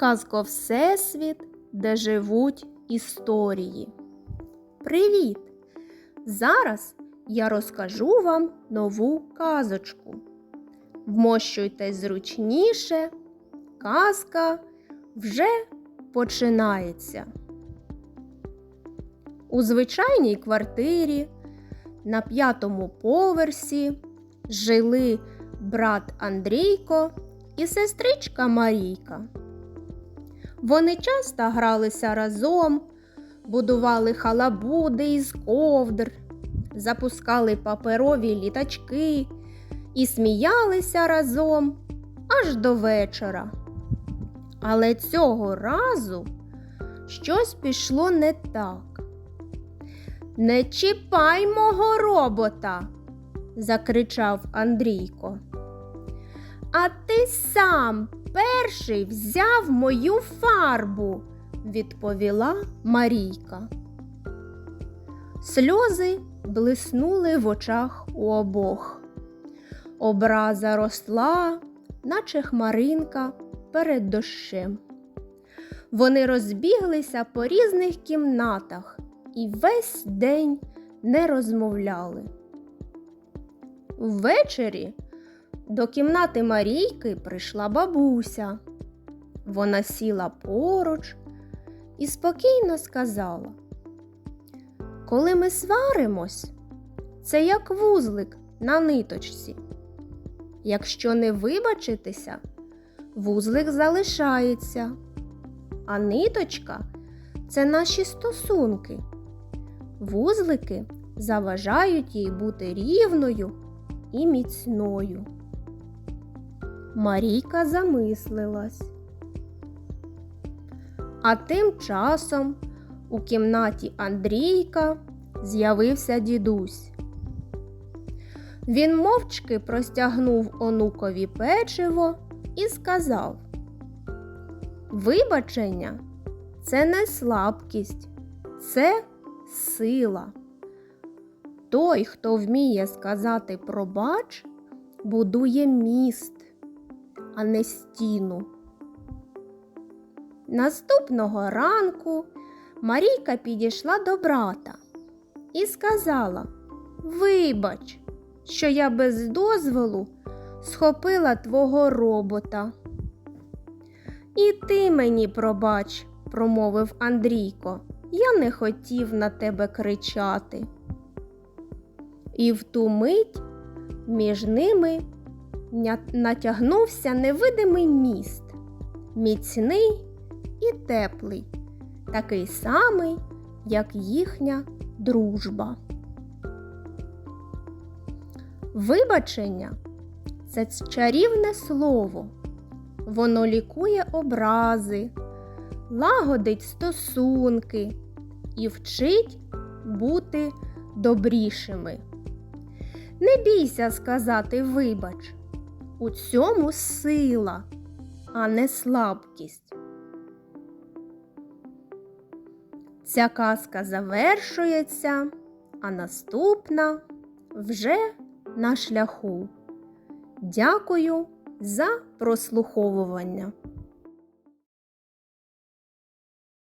Казко Всесвіт, де живуть історії. Привіт! Зараз я розкажу вам нову казочку. Вмощуйтесь зручніше, казка вже починається. У звичайній квартирі на п'ятому поверсі жили брат Андрійко і сестричка Марійка. Вони часто гралися разом, будували халабуди із ковдр, запускали паперові літачки і сміялися разом аж до вечора. Але цього разу щось пішло не так. Не чіпай мого робота, закричав Андрійко. А ти сам перший взяв мою фарбу, відповіла Марійка. Сльози блиснули в очах у обох. Образа росла, наче хмаринка перед дощем. Вони розбіглися по різних кімнатах і весь день не розмовляли. Ввечері до кімнати Марійки прийшла бабуся. Вона сіла поруч і спокійно сказала: Коли ми сваримось, це як вузлик на ниточці. Якщо не вибачитися, вузлик залишається, а ниточка це наші стосунки. Вузлики заважають їй бути рівною і міцною. Марійка замислилась. А тим часом у кімнаті Андрійка з'явився дідусь. Він мовчки простягнув онукові печиво і сказав: Вибачення це не слабкість, це сила. Той, хто вміє сказати пробач, будує міст, а не стіну. Наступного ранку Марійка підійшла до брата і сказала: Вибач, що я без дозволу схопила твого робота. І ти мені пробач, промовив Андрійко, я не хотів на тебе кричати. І в ту мить між ними натягнувся невидимий міст, міцний і теплий, такий самий, як їхня дружба. Вибачення це чарівне слово. Воно лікує образи, лагодить стосунки і вчить бути добрішими. Не бійся сказати вибач. У цьому сила, а не слабкість. Ця казка завершується, а наступна вже на шляху. Дякую за прослуховування.